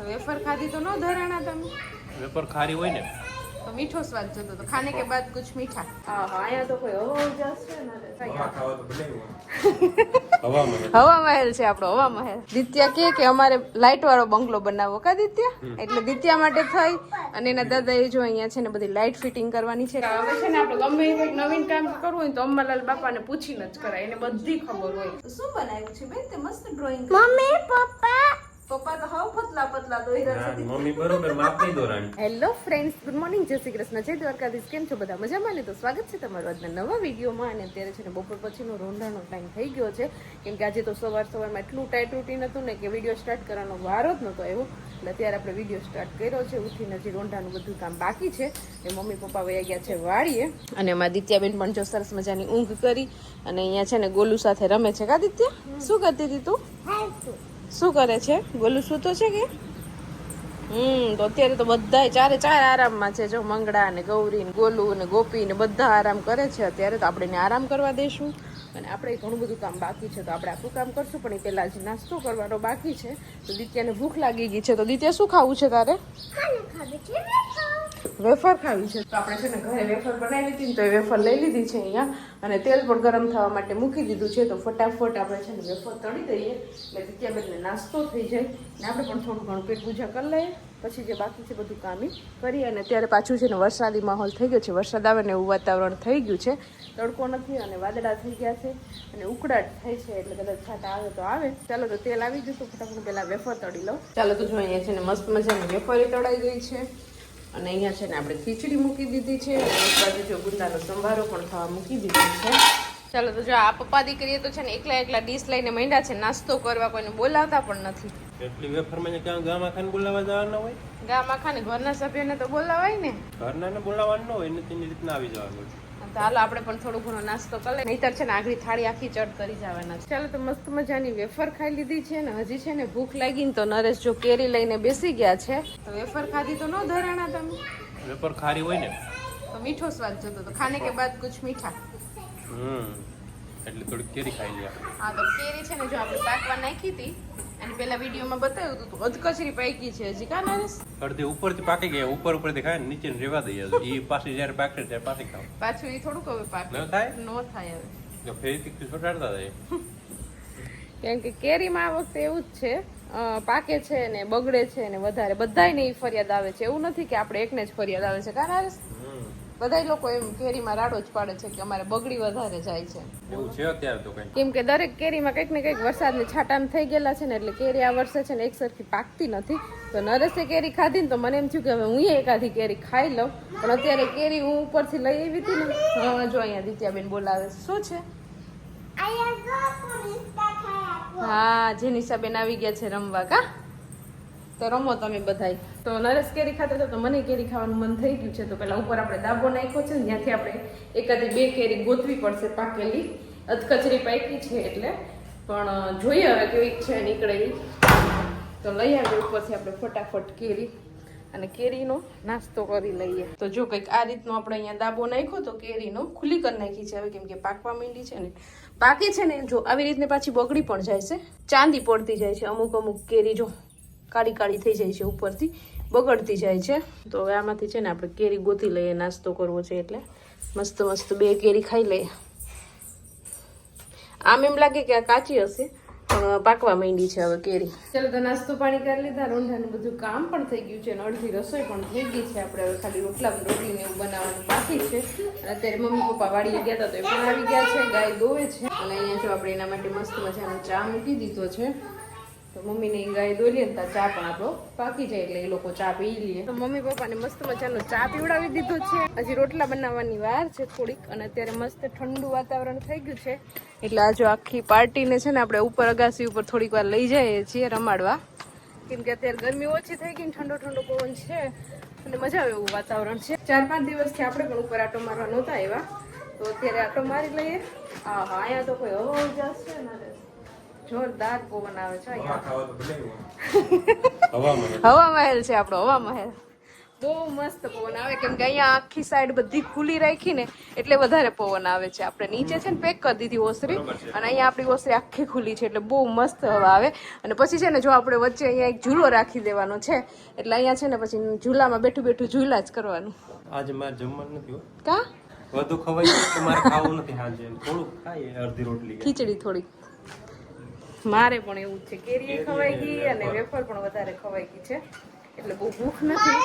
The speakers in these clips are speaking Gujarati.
તો વેફર ખાધી તો ન ધરાણા તમે? વેફર ખારી હોય ને. તો મીઠો સ્વાદ જતો તો ખાને કે બાદ કુછ મીઠા? હા હા અહીંયા તો કોઈ હવા ઉજાસ છે ને હવા મહેલ. છે આપણો હવા મહેલ. દિત્યા કે કે અમારે લાઇટ વાળો બંગલો બનાવો કા દિત્યા? એટલે દિત્યા માટે થઈ અને એના દાદાએ જો અહીંયા છે ને બધી લાઇટ ફિટિંગ કરવાની છે. હવે છે ને આપણે ગમે એ નવીન કામ કરવું હોય તો અંબાલાલ બાપાને પૂછીને જ કરાય. એને બધી ખબર હોય. શું બનાવ્યું છે બેન? તે મસ્ત ડ્રોઈંગ મમ્મી પપ્પા પપ્પા તો હાવ પતલા પતલા દોઈ મમ્મી બરોબર માપ નહીં દોરાણી. હેલો ફ્રેન્ડ્સ ગુડ મોર્નિંગ જય શ્રી કૃષ્ણ. જય દ્વારકાધીશ. કેમ છો બધા? મજામાં ને? તો સ્વાગત છે તમારું આજના નવા વિડીયોમાં. અને અત્યારે છે ને બપોર પછીનો રોંઢાનો ટાઈમ થઈ ગયો છે. કેમ કે આજે તો સવાર સવારમાં એટલું ટાઈટ રૂટીન હતું ને કે વીડિયો સ્ટાર્ટ કરવાનો વારો જ નહોતો એવો એટલે અત્યારે આપણે વીડિયો સ્ટાર્ટ કર્યો છે. ઉઠીને હજી રોંઢાનું બધું કામ બાકી છે. એ મમ્મી પપ્પા વયા ગયા છે વાળીએ અને એમાં દિત્યાબેન પણ જો સરસ મજાની ઊંઘ કરી. અને અહીંયા છે ને ગોલુ સાથે રમે છે. કા દિત્યા? શું કરતી હતી તું. શું કરે છે? ગોલું શું તો છે કે? હમ, તો અત્યારે તો બધા ચારે ચાર આરામમાં છે. જો મંગળા ને ગૌરી ને ગોલુ ને ગોપી ને બધા આરામ કરે છે. અત્યારે તો આપણે આરામ કરવા દેશું. અને આપણે ઘણું બધું કામ બાકી છે. તો આપણે આપણું કામ કરશું, પણ એ પહેલા જ નાસ્તો કરવાનો બાકી છે. તો દિત્યાને ભૂખ લાગી ગઈ છે. તો દિત્યા શું ખાવું છે તારે? વેફર ખાવી છે. તો આપણે છે ને ઘરે વેફર બનાવી લીધી ને તો વેફર લઈ લીધી છે અહીંયા. અને તેલ પણ ગરમ થવા માટે મૂકી દીધું છે. તો ફટાફટ આપણે છે ને વેફર તળી દઈએ. એટલે દિત્યાબેનને નાસ્તો થઈ જાય. ને આપણે પણ થોડું ઘણું પેટ પૂજા કરી લઈએ. પછી જે બાકી છે બધું કામી કરીએ. અને ત્યારે પાછું છે ને વરસાદી માહોલ થઈ ગયો છે. વરસાદ આવે ને એવું વાતાવરણ થઈ ગયું છે. તડકો નથી અને વાદળા થઈ ગયા છે. અને ઉકળાટ થાય છે. એટલે કદાચ છાટા આવે તો આવે. ચાલો તો તેલ આવી ગયું તો ફટાફટ પહેલાં વેફર તળી લઉં. ચાલો તો જો અહીંયા છે ને મસ્ત મજાની વેફરી તળાઈ ગઈ છે. અને અહીંયા છે ને આપણે ખીચડી મૂકી દીધી છે અને એક બાજુ જો ગુંદાનો સંભારો પણ થવા મૂકી દીધો છે. ચાલો તો જો આ પપ્પા દીકરીએ તો છે ને એકલા એકલા ડીશ લઈને માંડ્યા છે નાસ્તો કરવા કોઈને બોલાવતા પણ નથી. એટલી વેફરમાં ક્યાં ગામ આખાને બોલાવવા જવાના હોય? ગામ આખાને ઘરના સભ્યને તો બોલાવાય ને. ઘરના બોલાવવાનું હોય ને તેની રીતના આવી જવાનું તો હાલો આપણે પણ થોડો ઘણો નાસ્તો કરી લઈએ. નહીતર છે ને આગળ થાળી આખી ચટ કરી જવાના છે. ચાલો તો મસ્ત મજાની વેફર ખાઈ લીધી છે ને. હજી છે ને ભૂખ લાગી ને તો નરેશ જો કેરી લઈને બેસી ગયા છે. તો વેફર ખાધી તો ન ધરાણા તમે? વેફર ખારી હોય ને. તો મીઠો સ્વાદ જતો તો ખાને કે બાદ કુછ મીઠા? હમ એટલે થોડી કેરી ખાઈ લે હા તો કેરી છે ને જો આપણે પાકવા નાખી હતી અને પેલા વિડીયોમાં બતાવ્યું હતું તો અધકચરી પાકી છે હજી. કા નરેશ? અડધી ઉપરથી પાકી ગયા ઉપર ઉપરથી ખાય નીચે રેવા દઈએ. એ પાછી જ્યારે પાકે ત્યારે પાછી ખાવ. પાછું એ થોડુંક હવે પાક. ન થાય? નો થાય હવે. તો ફેરી છોટાડતા જાય કેમ કે કેરીમાં આ વખતે એવું જ છે પાકે છે ને બગડે છે ને વધારે. બધાયને એ ફરિયાદ આવે છે. એવું નથી કે આપણે એકને જ ફરિયાદ આવે છે. કારણ બધા લોકો એમ કેરીમાં રાડો જ પાડે છે કે અમારે બગડી વધારે જાય છે. એવું છે અત્યારે તો કઈ કેમ કે દરેક કેરીમાં કંઈક ને કંઈક વરસાદની છાંટાણ થઈ ગયેલા છે ને એટલે કેરી આ વર્ષે છે ને એક સરખી પાકતી નથી. તો નરેશે કેરી ખાધી ને તો મને એમ થયું કે હવે હું એકાધી કેરી ખાઈ લઉં. પણ અત્યારે કેરી હું ઉપરથી લઈ આવી હતી ને. હા જો અહીંયા દિત્યાબેન બોલાવે શું છે? હા જેનિશાબેન આવી ગયા છે રમવા કા? તો રમો તમે બધાય. તો નરેશ કેરી ખાતા હતા તો મને કેરી ખાવાનું મન થઈ ગયું છે. તો પેલા ઉપર આપણે દાબો નાખ્યો છે ને, ત્યાંથી આપણે એકાદી બે કેરી ગોતવી પડશે પાકેલી. અધકચરી પાકી છે એટલે. પણ જોઈએ હવે કેવી છે નીકળે ઈ. તો લઈ આવીએ ઉપરથી આપણે ફટાફટ કેરી. અને કેરીનો નાસ્તો કરી લઈએ. તો જો કંઈક આ રીતનો આપણે અહીંયા દાબો નાખ્યો તો કેરીનો ખુલ્લી કરી નાખી છે. હવે કેમ કે પાકવા માંડી છે ને. પાકી છે ને, જો આવી રીતને પાછી બગડી પણ જાય છે, ચાંદી પડતી જાય છે અમુક અમુક કેરી જો. કાળી કાળી થઈ જાય છે, ઉપરથી બગડતી જાય છે. તો હવે આમાંથી છે ને આપણે કેરી ગોતી લઈએ, નાસ્તો કરવો છે એટલે. મસ્ત મસ્ત બે કેરી ખાઈ લઈએ. આમ એમ લાગે કે આ કાચી હશે, પણ પાકવા માંડી છે હવે કેરી. ચાલો તો નાસ્તો પાણી કરી લીધા, રોંઢાનું બધું કામ પણ થઈ ગયું છે અને અડધી રસોઈ પણ થઈ ગઈ છે. આપણે હવે ખાલી રોટલા રોટલી ને એવું બનાવવાનું બાકી છે. અત્યારે મમ્મી પપ્પા વાળી ગયા હતા તો એ પણ આવી ગયા છે, ગાય દોવે છે. અને અહીંયા જો આપણે એના માટે મસ્ત મજાનો ચા મૂકી દીધો છે. તો મમ્મીને ગાય દોરીએ ને ત્યાં ચા પણ આપણો પાકી જાય એટલે એ લોકો ચા પી લે. તો મમ્મી પપ્પાને મસ્ત મજાનો ચા પીવડાવી દીધો છે. હજી રોટલા બનાવવાની વાર છે થોડીક અને અત્યારે મસ્ત ઠંડુ વાતાવરણ થઈ ગયું છે. એટલે આજે આખી પાર્ટીને છે ને આપણે ઉપર અગાસી ઉપર થોડીક વાર લઈ જઈએ છીએ રમાડવા. કેમ કે અત્યારે ગરમી ઓછી થઈ ગઈ ઠંડો ઠંડો પવન છે અને મજા આવે એવું વાતાવરણ છે. ચાર પાંચ દિવસથી આપણે પણ ઉપર આટો મારવા નહોતા આવ્યા. તો અત્યારે આટો મારી લઈએ. હા હા અહીંયા તો કોઈ હવા ઉજાસ છે ને જોરદાર પવન આવે છે અહીંયા. હવા મહેલ છે આપણો હવા મહેલ. બહુ મસ્ત પવન આવે કેમ કે અહીંયા આખી સાઈડ બધી ખુલ્લી રાખી ને એટલે વધારે પવન આવે છે. આપણે નીચે છે ને પેક કરી દીધી ઓસરી. અને અહીંયા આપણી ઓસરી આખી ખુલી છે એટલે બહુ મસ્ત હવા આવે. અને પછી છે ને જો આપણે વચ્ચે અહીંયા એક ઝૂલો રાખી દેવાનો છે એટલે અહીંયા છે ને પછી ઝૂલામાં બેઠું બેઠું ઝૂલા જ કરવાનું. આજે મારે જમવાનું નથી કા? વધુ ખવાય છે તો મારે ખાવું નથી સાંજે થોડુંક ખાઈએ અડધી રોટલી. ખીચડી થોડી. મારે પણ એવું છે. કેરી ખવાઈ ગઈ અને વેફર. પણ વધારે ખવાઈ ગઈ છે. એટલે બહુ ભૂખ નથી.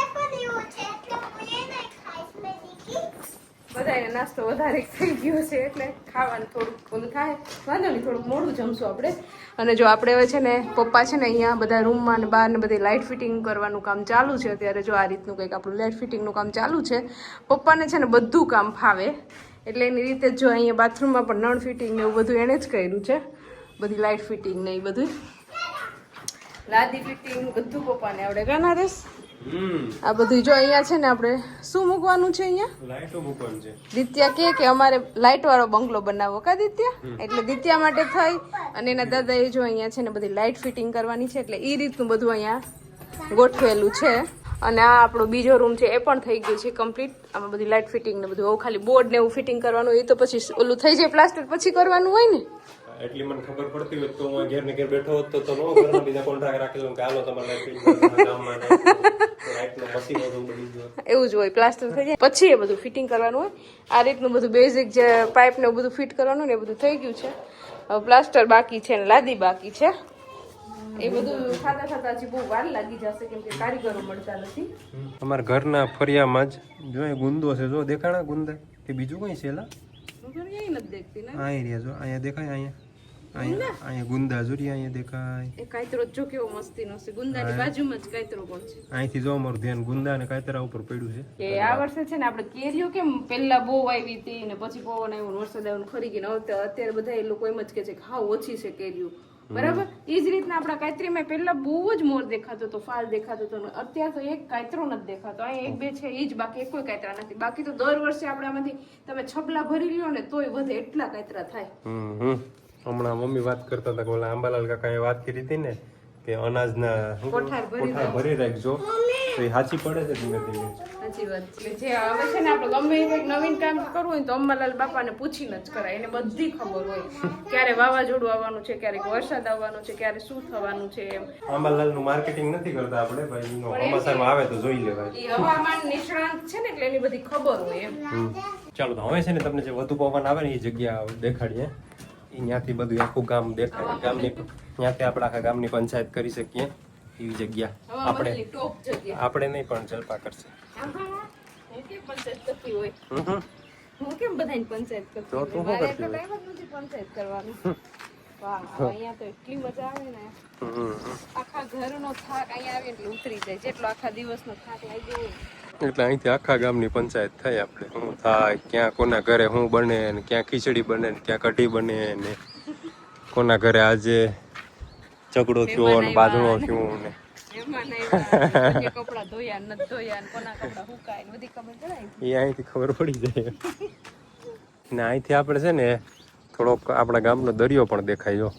બધાને નાસ્તો વધારે થઈ ગયો છે એટલે ખાવાનું થોડુંક ઓલું થાય. વાંધો નહીં થોડુંક મોડું જમશું આપણે. અને જો આપણે હવે છે ને પપ્પા છે ને અહીંયા બધા રૂમમાં ને બહાર ને બધી લાઇટ ફિટિંગ કરવાનું કામ ચાલુ છે. અત્યારે જો આ રીતનું કંઈક આપણું લાઇટ ફિટિંગનું કામ ચાલુ છે. પપ્પાને છે ને બધું કામ ફાવે. એટલે એની રીતે જો અહીંયા બાથરૂમમાં પણ નળ ફિટિંગ ને એવું બધું એણે જ કર્યું છે. બધી લાઇટ ફિટિંગ ને એ બધું. લાદી ફિટિંગ બધું પપ્પાને આવડે કાના રેસ? આ બધું જો અહીંયા છે ને આપણે શું મૂકવાનું છે અહીંયા? લાઇટો મૂકવાનું છે. દિત્યા કે કે અમારે લાઇટ વાળો બંગલો બનાવો કા દિત્યા? એટલે દિત્યા માટે થઈ અને એના દાદાએ જો અહીંયા છે ને બધી લાઇટ ફિટિંગ કરવાની છે એટલે એ રીતનું બધું અહીંયા ગોઠવેલું છે. અને આ આપણો બીજો રૂમ છે એ પણ થઈ ગયું છે કમ્પ્લીટ આમાં બધી લાઇટ ફિટિંગ ને બધું હવે ખાલી બોર્ડ ને એવું ફિટિંગ કરવાનું એ તો પછી ઓલું થઈ જાય પ્લાસ્ટર પછી કરવાનું હોય ને? એટલી મને ખબર પડતી હોત તો હું ઘેર ને ઘેર બેઠો હોત તો તો નો ઘરમાં બીજા કોન્ટ્રાક્ટ રાખેલો કે હાલો તમારે એવું જ હોય પ્લાસ્ટર થઈ જાય. પછી એ બધું ફિટિંગ કરવાનું હોય. આ રીતનું બધું બેઝિક જે પાઇપ ને એવું બધું ફિટ કરવાનું ને એ બધું થઈ ગયું છે. હવે પ્લાસ્ટર બાકી છે ને લાદી બાકી છે. એ બધું ખાતા ખાતા હજી બહુ વાર લાગી જશે કેમ કે કારીગરો મળતા નથી. અમારા ઘરના ફરિયામાં જ જો એ ગુંદો છે જો દેખાણા ગુંદા? કે બીજું કઈ છે એલા હું તો ક્યાંય નથી દેખતી ને. આ રહ્યા જો અહીંયા દેખાય અહીંયા? અહીંયા ગુંદા? જોરી અહીંયા દેખાય. એ કાયતરો જો કેવો મસ્તીનો છે. ગુંદાની બાજુમાં જ કાયતરો પણ છે. અહીંથી જો અમારું ધ્યાન ગુંદા અને કાતરા ઉપર પડ્યું છે. કે આ વર્ષે છે ને આપણે કેરીઓ કેમ પહેલા બહુ આવી હતી ને પછી પવન આવ્યો વરસાદ આવ્યો ને ગઈ હવે અત્યારે બધા એ લોકો એમ જ કે છે કે હાવ ઓછી છે કેરીઓ. બરાબર? એ જ રીતના આપણા કાયત્રીમાં પહેલા બહુ જ મોર દેખાતો હતો ફાલ દેખાતો હતો અત્યારે તો એક કાયતરો નથી દેખાતો. અહીં એક બે છે એ જ બાકી એક કોઈ કાયતરા નથી. બાકી તો દર વર્ષે આપણે આમાંથી તમે છબલા ભરી લ્યો ને તોય વધે એટલા કાયતરા થાય. હમણાં મમ્મી વાત કરતા હતા ઓલા આંબાલાલ કાકાએ વાત કરી હતી ને કે અનાજના કોઠાર ભરી રાખજો તો એ સાચી પડે છે ધીમે ધીમે. સાચી વાત છે. જે આવે છે ને આપણે ગમે એ કંઈક નવીન કામ કરવું હોય તો અંબાલાલ બાપાને પૂછીને જ કરાય. એને બધી ખબર હોય. ક્યારે વાવાઝોડું આવવાનું છે ક્યારેક વરસાદ આવવાનો છે ક્યારે શું થવાનું છે એમ. અંબાલાલનું માર્કેટિંગ નથી કરતા આપણે ભાઈ સમાચારમાં આવે તો જોઈ લેવાય. એ હવામાન નિષ્ણાંત છે ને એટલે એની બધી ખબર હોય એમ. ચાલો તો હવે છે ને તમને જે વધુ પવન આવે ને એ જગ્યા દેખાડીએ. ત્યાંથી બધું આખું ગામ દેખાય. ગામની ત્યાંથી આપણે આખા ગામની પંચાયત કરી શકીએ. એવી જગ્યા આપણે આપણે નહીં પણ જલપા કરશે. ને. આખા ઘરનો થાક અહીંયા આવે એટલે ઉતરી જાય. જેટલો આખા દિવસનો થાક લાગ્યો એટલે અહીંથી આખા ગામની પંચાયત થાય આપણે. શું થાય ક્યાં કોના ઘરે શું બને ને ક્યાં ખીચડી બને ને ક્યાં કઢી બને ને કોના ઘરે આજે ઝઘડો થયો ને બાજણો થયો ને. એ અહીંથી ખબર પડી જાય. ને અહીંથી આપણે છે ને થોડોક આપણા ગામનો દરિયો પણ દેખાય જો.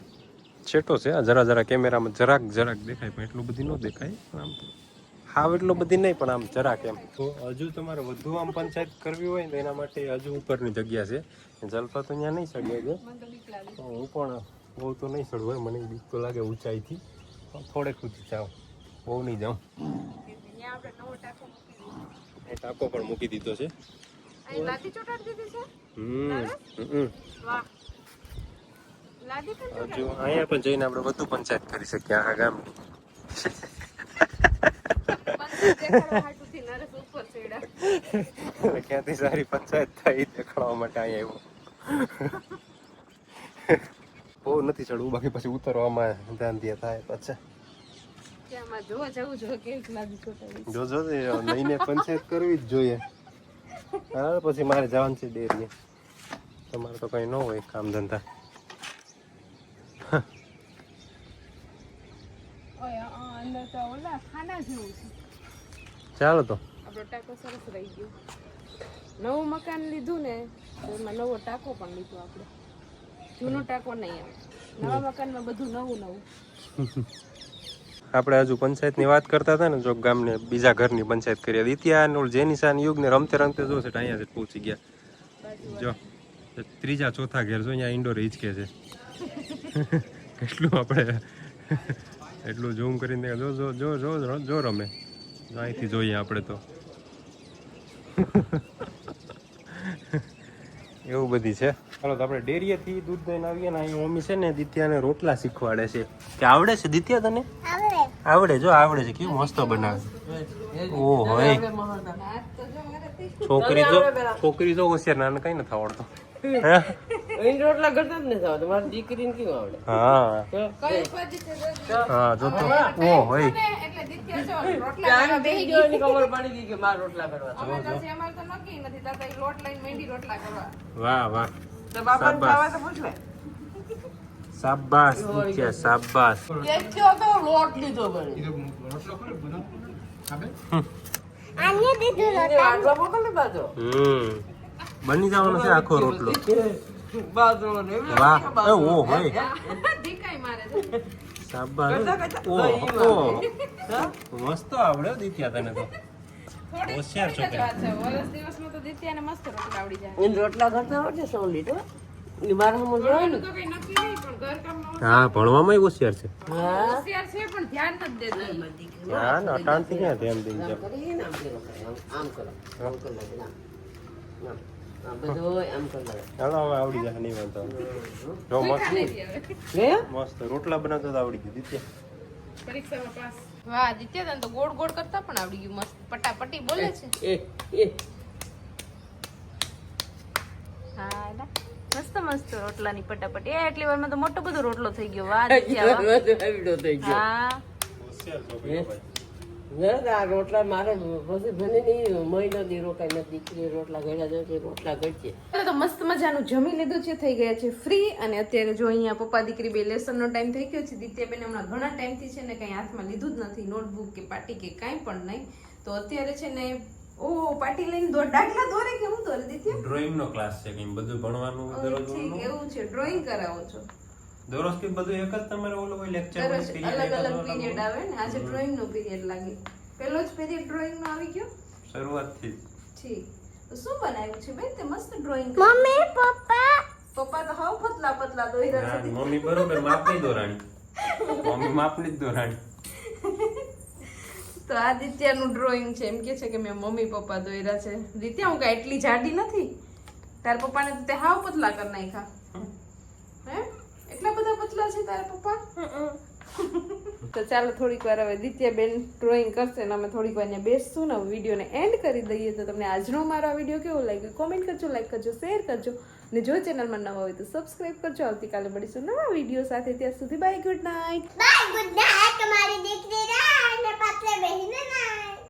છેટો છે આ જરા જરા કેમેરામાં જરાક જરાક દેખાય પણ એટલું બધું ન દેખાય. આમ હાવ એટલો બધી નહીં પણ આમ જરાક એમ. તો હજુ તમારે વધુ આમ પંચાયત કરવી હોય ને એના માટે હજુ ઉપરની જગ્યા છે. જલપા તો અહીંયા નહીં ચડ્યો છે. હું પણ બહુ તો નહીં ચડવું હોય મને બીક તો લાગે ઊંચાઈથી. થોડેક ઊંચી જાઉં. બહુ નહીં જાઉં. એ ટાંકો પણ મૂકી દીધો છે. હમ વાહ. હજુ અહીંયા પણ જઈને આપણે વધુ પંચાયત કરી શકીએ આ ગામની પંચાયત દેખાડવા હાટુથી નરેશ ઉપર ચડ્યા એટલે ક્યાંથી સારી પંચાયત એ દેખાડવા માટે અહીંયા આવ્યો? બહુ નથી ચડવું, બાકી પછી ઉતરવામાં ધ્યાન દે થાય પછી. જોજો લઈને પંચાયત કરવી જ જોઈએ. હા પછી મારે જવાનું છે ડેરીએ. તમારે તો કઈ ન હોય કામ ધંધા. ખાના ચાલો તો. આપણો ટાંકો સરસ રહી ગયો. નવું મકાન લીધું ને તો એમાં નવો ટાકો પણ લીધો આપણે. જૂનો ટાકો નહીં આવે. નવા મકાનમાં બધું નવું નવું. આપણે હજુ પંચાયતની વાત કરતા હતા ને જો ગામને બીજા ઘરની પંચાયત કરી હતી. ને ઓલું જેનિશાન યુગને રમતે રમતે જો છે અહીંયા જ પહોંચી ગયા. જો ત્રીજા ચોથા ઘેર જો અહીંયા ઇન્ડોર હિચકે છે. કેટલું આપણે એટલું ઝૂમ કરીને જો જો જો જો જો- જો રમે. જો અહીંથી જોઈએ આપણે તો. એવું બધી છે. ચાલો તો આપણે ડેરીએથી દૂધ દઈને આવીએ ને અહીં મમ્મી છે ને દિત્યાને રોટલા શીખવાડે છે. કે આવડે છે દિત્યા તને? આવડે. જો આવડે છે. કેવું મસ્ત બનાવે છે. ઓ હોય છોકરી જો છોકરી જો હોશિયાર નાને કઈ નથી આવડતો. હે? અહીં રોટલા કરતા જ નથી આવડતું મારી દીકરીને કેવું આવડે? હા. હા જો તો. ઓ હોય એટલે દિત્યા જો રોટલા ત્યાં બેસી ગયો એની ખબર પડી ગઈ કે મારે રોટલા કરવા છે. અમે તો તો નક્કી નથી તાતા ઈ લોટ લઈને મહેંદી રોટલા કરવા. વાહ વાહ. તો બાપાને ખાવા તો પૂછ શાબાશ દિત્યા શાબાશ. કેચ્યો તો લોટ લીધો બની. એને આટલો મોકલ ને હમ. બની જવાનો છે આખો રોટલો. બાજરો ને વાહ. એ ઓ હોય ધીકાઈ મારે છે ઓ ઓ મસ્ત આવડે હો તને તો. હોશિયાર છોકરી. વાત છે. વરસ દિવસમાં તો દિત્યાને મસ્ત રોટલા આવડી જાય. એને રોટલા કરતા આવડે સો હા ભણવામાં હોશિયાર છે. હા? હોશિયાર છે પણ ધ્યાન નથી દેતો. હા ના અટાણથી ક્યાં ધ્યાન આમ કરો આમ કરો ચાલો હવે આવડી જાય નહીં વાંધો. જો મસ્ત. મસ્ત. રોટલા બનાવતા તો આવડી ગયું દિત્યા. પરીક્ષામાં પાસ. વાહ દિત્યા તને તો ગોળ ગોળ કરતા પણ આવડી ગયું મસ્ત. પટાપટી બોલે છે. એ હા મસ્ત મસ્ત રોટલાની પટાપટી. એ એટલી વારમાં તો મોટો બધો રોટલો થઈ ગયો. વાહ દિત્યા થઈ ગયો. હા. આ રોટલા મારે પછી ભલે નહીં મહિનો દી રોકાય નથી દીકરી રોટલા ઘડ્યા જાય છે રોટલા ઘડશે. તો મસ્ત મજાનું જમી લીધું છે થઈ ગયા છે ફ્રી અને અત્યારે જો અહીંયા પપ્પા દીકરી બે લેસનનો ટાઈમ થઈ ગયો છે દિત્યાબેન હમણાં ઘણા ટાઈમથી છે ને કંઈ હાથમાં લીધું જ નથી નોટબુક કે પાટી કે કાંઈ પણ નહીં. તો અત્યારે છે ને ઓ પાટી લઈને દોર દાખલા દોરે કે હું દોરે દિત્યા? ડ્રોઈંગ નો ક્લાસ છે કે બધું ભણવાનું એવું છે ડ્રોઈંગ કરાવો છો. દરરોજથી બધું એક જ તમારે ઓલો હોય લેક્ચર અલગ અલગ પીરિયડ આવે ને? આજે ડ્રોઈંગ નો પીરિયડ લાગે. પેલો જ પીરિયડ ડ્રોઈંગ નો આવી ગયો? શરૂઆતથી ઠીક. તો શું બનાવ્યું છે બેન? તે મસ્ત ડ્રોઈંગ મમ્મી પપ્પા. પપ્પા તો હાવ પતલા પતલા દોર્યા છે. મમ્મી બરોબર માપની દોરાણી. મમ્મી માપની દોરાણી. તો આ દિત્યાનું ડ્રોઈંગ છે. એમ કે છે કે મેં મમ્મી પપ્પા દોર્યા છે. દિત્યા હું કાંઈ એટલી જાડી નથી? તાર પપ્પાને તો તે હાવ પતલા કરી નાખ્યા. પતલા છે તારા પપ્પા? તો ચાલો થોડીક વાર હવે દિત્યા બેન ડ્રોઈંગ કરશે અને અમે થોડીક વાર અહીંયા બેસશું ને વિડીયોને એન્ડ કરી દઈએ. તો તમને આજનો મારો આ વીડિયો કેવો લાગ્યો? કોમેન્ટ કરજો લાઈક કરજો શેર કરજો. અને જો ચેનલમાં નવા હોય તો સબસ્ક્રાઈબ કરજો. આવતીકાલે મળીશું નવા વીડિયો સાથે. ત્યાં સુધી bye good night bye good night તમારી દીકરી ને બહેન બેહીને